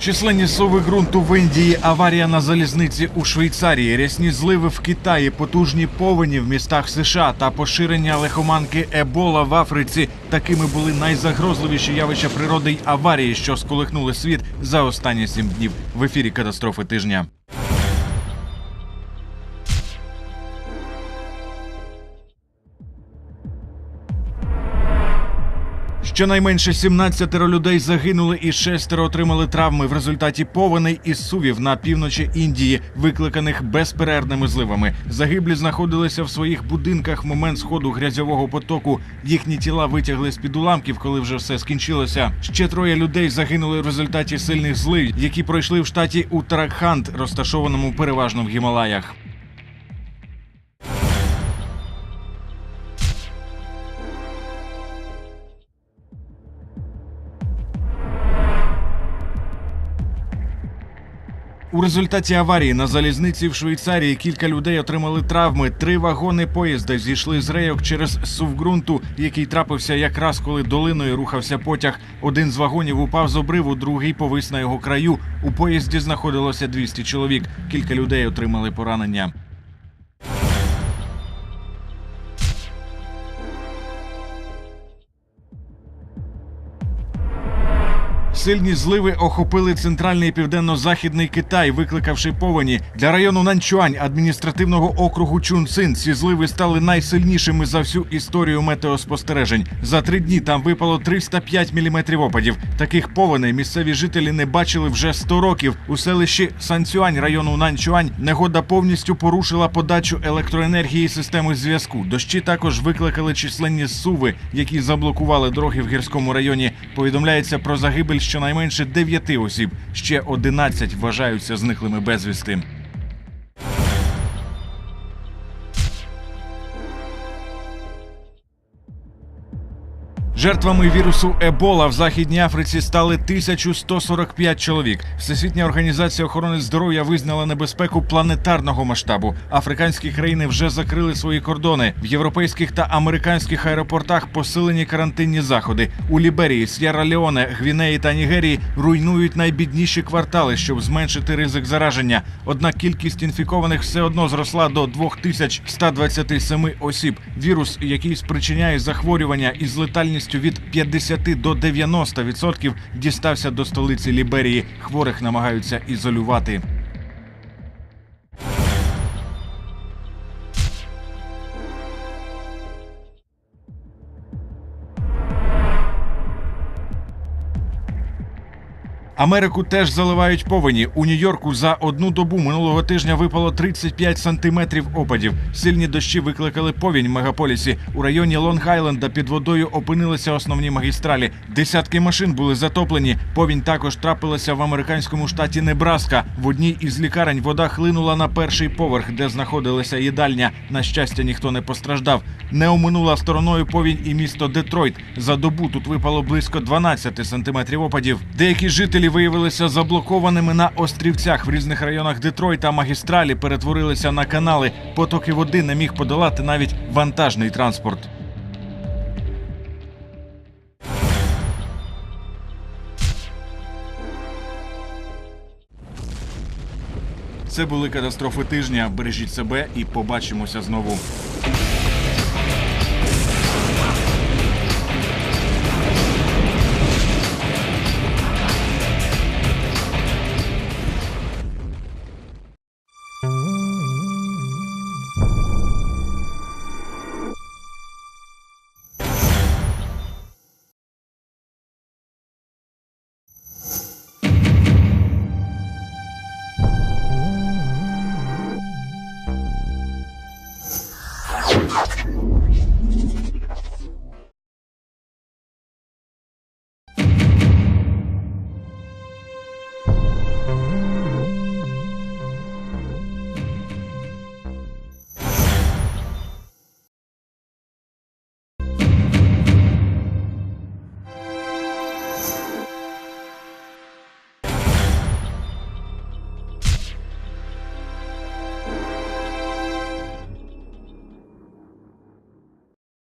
Численні сови ґрунту в Індії, аварія на залізниці у Швейцарії, рясні зливи в Китаї, потужні повені в містах США та поширення лихоманки Ебола в Африці. Такими були найзагрозливіші явища природи й аварії, що сколихнули світ за останні сім днів. В ефірі катастрофи тижня. Щонайменше 17 людей загинули і шестеро отримали травми в результаті повеней і сувів на півночі Індії, викликаних безперервними зливами. Загиблі знаходилися в своїх будинках в момент сходу грязьового потоку. Їхні тіла витягли з під уламків, коли вже все скінчилося. Ще троє людей загинули в результаті сильних злив, які пройшли в штаті Утаракханд, розташованому переважно в Гімалаях. У результаті аварії на залізниці в Швейцарії кілька людей отримали травми. Три вагони поїзда зійшли з рейок через сувґрунту, який трапився якраз коли долиною рухався потяг. Один з вагонів упав з обриву, другий повис на його краю. У поїзді знаходилося 200 чоловік. Кілька людей отримали поранення. Сильні зливи охопили центральний і південно-західний Китай, викликавши повені для району Нанчуань адміністративного округу Чунцин. Ці зливи стали найсильнішими за всю історію метеоспостережень. За три дні там випало 305 міліметрів опадів. Таких повеней місцеві жителі не бачили вже 100 років. У селищі Санцюань району Нанчуань негода повністю порушила подачу електроенергії системи зв'язку. Дощі також викликали численні суви, які заблокували дороги в гірському районі. Повідомляється про загибель щонайменше 9 осіб. Ще 11 вважаються зниклими безвісти. Жертвами вірусу Ебола в Західній Африці стали 1145 чоловік. Всесвітня організація охорони здоров'я визнала небезпеку планетарного масштабу. Африканські країни вже закрили свої кордони. В європейських та американських аеропортах посилені карантинні заходи. У Ліберії, С'єра Леоне, Гвінеї та Нігерії руйнують найбідніші квартали, щоб зменшити ризик зараження. Однак кількість інфікованих все одно зросла до 2127 осіб. Вірус, який спричиняє захворювання із летальністю від 50 до 90%, дістався до столиці Ліберії. Хворих намагаються ізолювати. Америку теж заливають повені. У Нью-Йорку за одну добу минулого тижня випало 35 сантиметрів опадів. Сильні дощі викликали повінь в мегаполісі. У районі Лонг-Айленда під водою опинилися основні магістралі. Десятки машин були затоплені. Повінь також трапилася в американському штаті Небраска. В одній із лікарень вода хлинула на перший поверх, де знаходилася їдальня. На щастя, ніхто не постраждав. Не оминула стороною повінь і місто Детройт. За добу тут випало близько 12 сантиметрів опадів. Деякі жителі виявилися заблокованими на острівцях в різних районах Детройта. Магістралі перетворилися на канали. Потоки води не міг подолати навіть вантажний транспорт. Це були катастрофи тижня. Бережіть себе і побачимося знову.